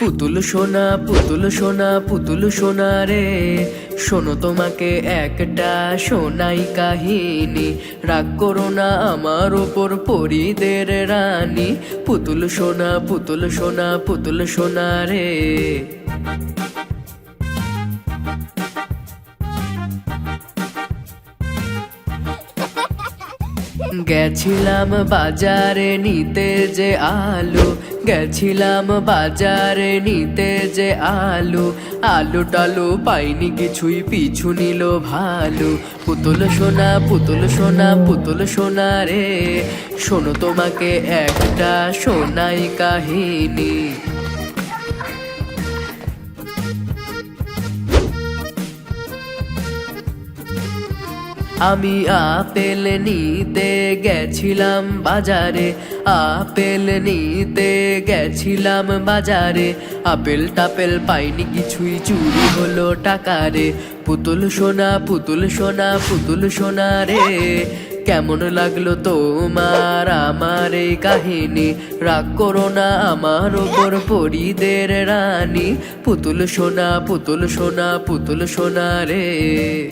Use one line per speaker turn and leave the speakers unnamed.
পুতুল সোনা পুতুল সোনা পুতুল সোনা রে। শোনো তোমাকে একটা সোনাই কাহিনী। রাগ করো না আমার ওপর পরিদের রানী। পুতুল সোনা পুতুল সোনা পুতুল সোনা রে। গেছিলাম বাজারে নিতে যে আলু, গেছিলাম বাজারে নিতে যে আলু। আলু টালু পাইনি কিছুই, পিছু নিল ভালো। পুতুল সোনা পুতুল সোনা পুতুল সোনা রে। শোনো তোমাকে একটা সোনাই কাহিনী। আমি আপেল নিতে গেছিলাম বাজারে, আপেল নিতে গেছিলাম বাজারে। আপেল টাপেল পাইনি, কিছুই চুরি হলো টাকারে। পুতুল সোনা পুতুল সোনা পুতুল সোনা রে। কেমন লাগল তোমার আমার এই কাহিনী? রাগ করো না, আমার ওপর পরিদের রানী। পুতুল সোনা পুতুল সোনা পুতুল সোনা রে।